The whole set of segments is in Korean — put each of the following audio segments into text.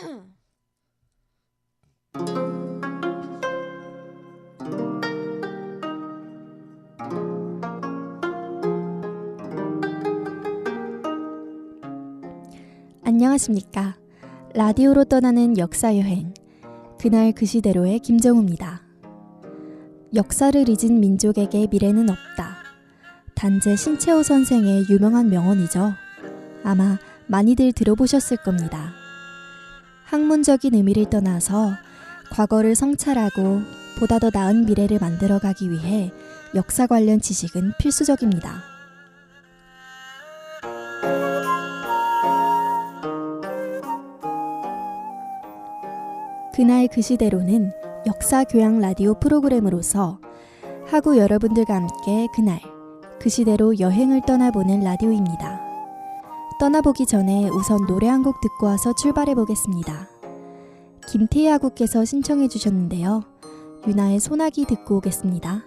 안녕하십니까. 라디오로 떠나는 역사 여행. 그날 그 시대로의 김정우입니다. 역사를 잊은 민족에게 미래는 없다. 단재 신채호 선생의 유명한 명언이죠. 아마 많이들 들어보셨을 겁니다. 학문적인 의미를 떠나서 과거를 성찰하고 보다 더 나은 미래를 만들어가기 위해 역사 관련 지식은 필수적입니다. 그날 그 시대로는 역사 교양 라디오 프로그램으로서 하구 여러분들과 함께 그날 그 시대로 여행을 떠나보는 라디오입니다. 떠나보기 전에 우선 노래 한 곡 듣고 와서 출발해 보겠습니다. 김태희 아구께서 신청해 주셨는데요. 유나의 소나기 듣고 오겠습니다.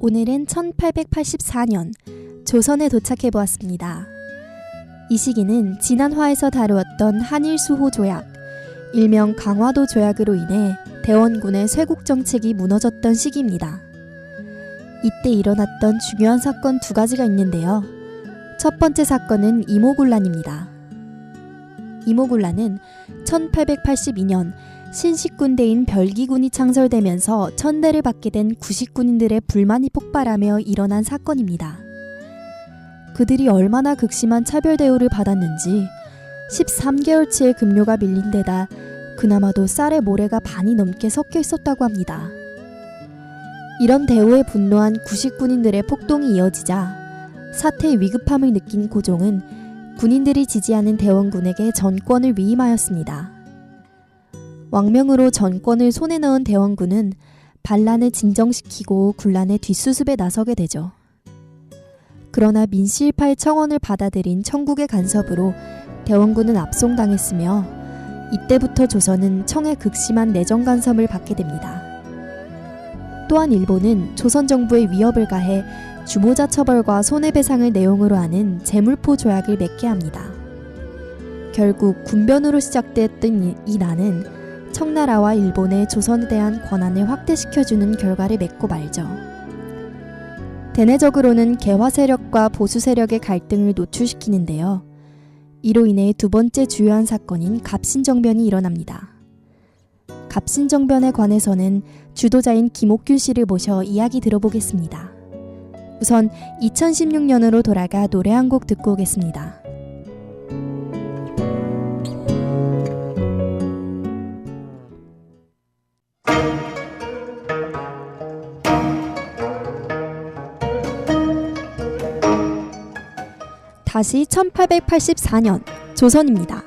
오늘은 1884년 조선에 도착해 보았습니다. 이 시기는 지난 화에서 다루었던 한일 수호 조약, 일명 강화도 조약으로 인해 대원군의 쇄국 정책이 무너졌던 시기입니다. 이때 일어났던 중요한 사건 두 가지가 있는데요. 첫 번째 사건은 이모군란입니다. 이모군란은 1882년 신식군대인 별기군이 창설되면서 천대를 받게 된 구식군인들의 불만이 폭발하며 일어난 사건입니다. 그들이 얼마나 극심한 차별 대우를 받았는지 13개월치의 급료가 밀린 데다 그나마도 쌀의 모래가 반이 넘게 섞여 있었다고 합니다. 이런 대우에 분노한 구식 군인들의 폭동이 이어지자 사태의 위급함을 느낀 고종은 군인들이 지지하는 대원군에게 전권을 위임하였습니다. 왕명으로 전권을 손에 넣은 대원군은 반란을 진정시키고 군란의 뒷수습에 나서게 되죠. 그러나 민실파의 청원을 받아들인 청국의 간섭으로 대원군은 압송당했으며 이때부터 조선은 청의 극심한 내정 간섭을 받게 됩니다. 또한 일본은 조선 정부의 위협을 가해 주모자 처벌과 손해배상을 내용으로 하는 재물포 조약을 맺게 합니다. 결국 군변으로 시작되었던 이 난은 청나라와 일본의 조선에 대한 권한을 확대시켜주는 결과를 맺고 말죠. 대내적으로는 개화 세력과 보수 세력의 갈등을 노출시키는데요. 이로 인해 두 번째 주요한 사건인 갑신정변이 일어납니다. 갑신정변에 관해서는 주도자인 김옥균 씨를 모셔 이야기 들어보겠습니다. 우선 2016년으로 돌아가 노래 한 곡 듣고 오겠습니다. 다시 1884년 조선입니다.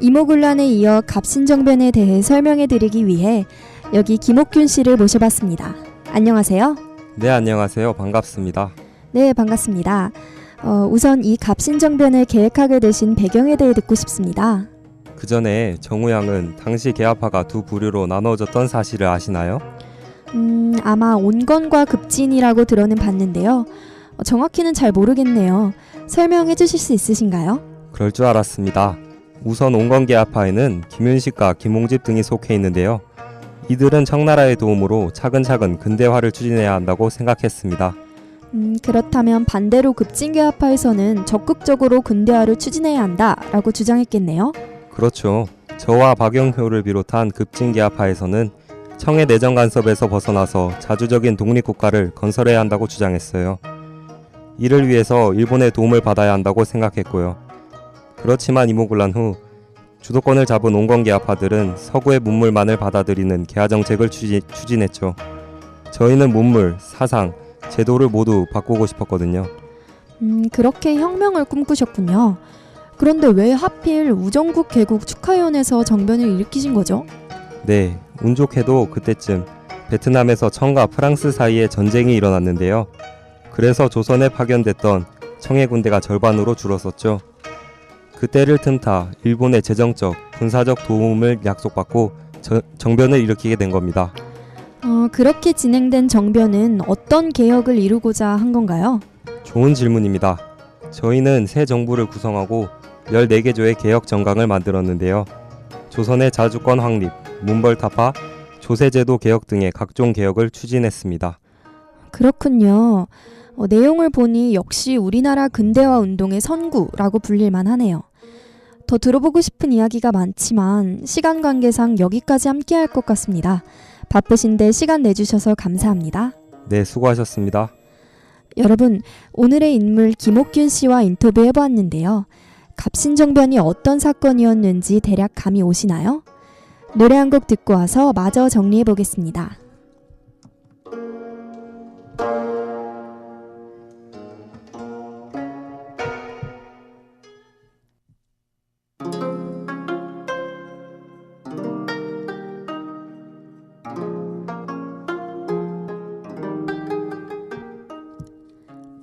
이모군란에 이어 갑신정변에 대해 설명해 드리기 위해 여기 김옥균 씨를 모셔봤습니다. 안녕하세요. 네, 안녕하세요. 반갑습니다. 네, 반갑습니다. 어, 우선 이 갑신정변을 계획하게 되신 배경에 대해 듣고 싶습니다. 그 전에 정우양은 당시 개화파가 두 부류로 나눠졌던 사실을 아시나요? 음, 아마 온건과 급진이라고 들어는 봤는데요. 어, 정확히는 잘 모르겠네요. 설명해 주실 수 있으신가요? 그럴 줄 알았습니다. 우선 온건 개화파에는 김윤식과 김홍집 등이 속해 있는데요. 이들은 청나라의 도움으로 차근차근 근대화를 추진해야 한다고 생각했습니다. 음, 그렇다면 반대로 급진개화파에서는 적극적으로 근대화를 추진해야 한다라고 주장했겠네요. 그렇죠. 저와 박영효를 비롯한 급진개화파에서는 청의 내정 간섭에서 벗어나서 자주적인 독립국가를 건설해야 한다고 주장했어요. 이를 위해서 일본의 도움을 받아야 한다고 생각했고요. 그렇지만 이모군란 후 주도권을 잡은 온건 개화파들은 서구의 문물만을 받아들이는 개화 정책을 추진, 추진 했죠. 저희는 문물, 사상, 제도를 모두 바꾸고 싶었거든요. 음, 그렇게 혁명을 꿈꾸셨군요. 그런데 왜 하필 우정국 개국 축하위원회에서 정변을 일으키신 거죠? 네, 운 좋게도 그때쯤 베트남에서 청과 프랑스 사이에 전쟁이 일어났는데요. 그래서 조선에 파견됐던 청해 군대가 절반으로 줄었었죠. 그 때를 틈타 일본의 재정적, 군사적 도움을 약속받고 저- 정변을 일으키게 된 겁니다. 어, 그렇게 진행된 정변은 어떤 개혁을 이루고자 한 건가요? 좋은 질문입니다. 저희는 새 정부를 구성하고 14개 조의 개혁 정강을 만들었는데요. 조선의 자주권 확립, 문벌 타파, 조세제도 개혁 등의 각종 개혁을 추진했습니다. 그렇군요. 어, 내용을 보니 역시 우리나라 근대화 운동의 선구라고 불릴만 하네요. 더 들어보고 싶은 이야기가 많지만 시간 관계상 여기까지 함께 할 것 같습니다. 바쁘신데 시간 내주셔서 감사합니다. 네, 수고하셨습니다. 여러분, 오늘의 인물 김옥균 씨와 인터뷰해 보았는데요. 갑신정변이 어떤 사건이었는지 대략 감이 오시나요? 노래 한 곡 듣고 와서 마저 정리해 보겠습니다.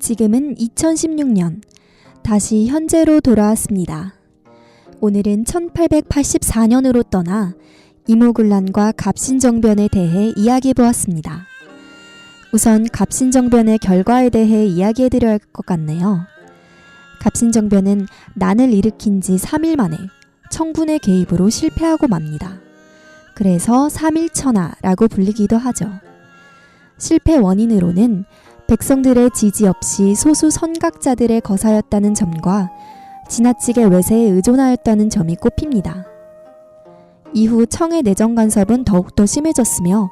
지금은 2016년 다시 현재로 돌아왔습니다. 오늘은 1884년으로 떠나 이모군란과 갑신정변에 대해 이야기해 보았습니다. 우선 갑신정변의 결과에 대해 이야기해 드려야 할 것 같네요. 갑신정변은 난을 일으킨 지 3일 만에 청군의 개입으로 실패하고 맙니다. 그래서 3일천하라고 불리기도 하죠. 실패 원인으로는 백성들의 지지 없이 소수 선각자들의 거사였다는 점과 지나치게 외세에 의존하였다는 점이 꼽힙니다. 이후 청의 내정 간섭은 더욱더 심해졌으며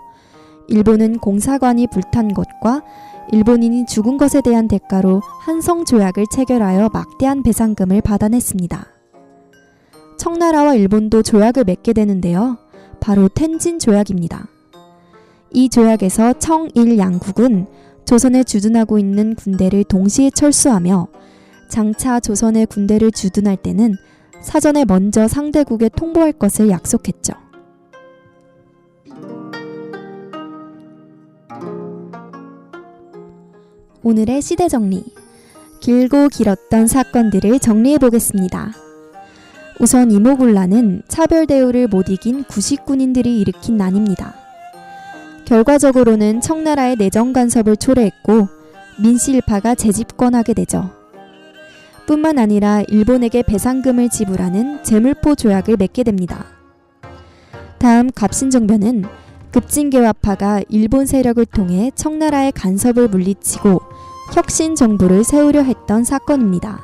일본은 공사관이 불탄 것과 일본인이 죽은 것에 대한 대가로 한성 조약을 체결하여 막대한 배상금을 받아냈습니다. 청나라와 일본도 조약을 맺게 되는데요. 바로 텐진 조약입니다. 이 조약에서 청일 양국은 조선에 주둔하고 있는 군대를 동시에 철수하며 장차 조선의 군대를 주둔할 때는 사전에 먼저 상대국에 통보할 것을 약속했죠. 오늘의 시대 정리. 길고 길었던 사건들을 정리해 보겠습니다. 우선 이모군란은 차별 대우를 못 이긴 구식군인들이 일으킨 난입니다. 결과적으로는 청나라의 내정 간섭을 초래했고 민씨 일파가 재집권하게 되죠. 뿐만 아니라 일본에게 배상금을 지불하는 재물포 조약을 맺게 됩니다. 다음 갑신정변은 급진개화파가 일본 세력을 통해 청나라의 간섭을 물리치고 혁신 정부를 세우려 했던 사건입니다.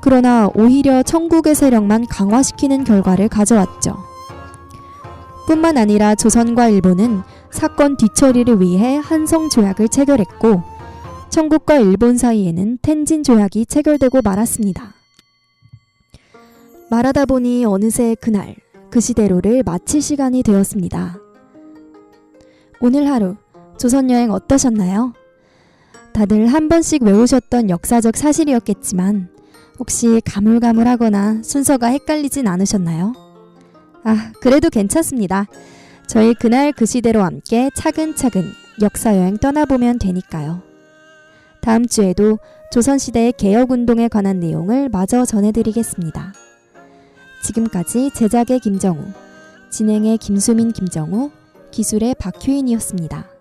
그러나 오히려 청국의 세력만 강화시키는 결과를 가져왔죠. 뿐만 아니라 조선과 일본은 사건 뒤처리를 위해 한성 조약을 체결했고 청국과 일본 사이에는 텐진 조약이 체결되고 말았습니다. 말하다 보니 어느새 그날 그 시대로를 마칠 시간이 되었습니다. 오늘 하루 조선 여행 어떠셨나요? 다들 한 번씩 외우셨던 역사적 사실이었겠지만 혹시 가물가물하거나 순서가 헷갈리진 않으셨나요? 아, 그래도 괜찮습니다. 저희 그날 그 시대로 함께 차근차근 역사 여행 떠나보면 되니까요. 다음 주에도 조선시대의 개혁운동에 관한 내용을 마저 전해드리겠습니다. 지금까지 제작의 김정우, 진행의 김수민 김정우, 기술의 박효인이었습니다.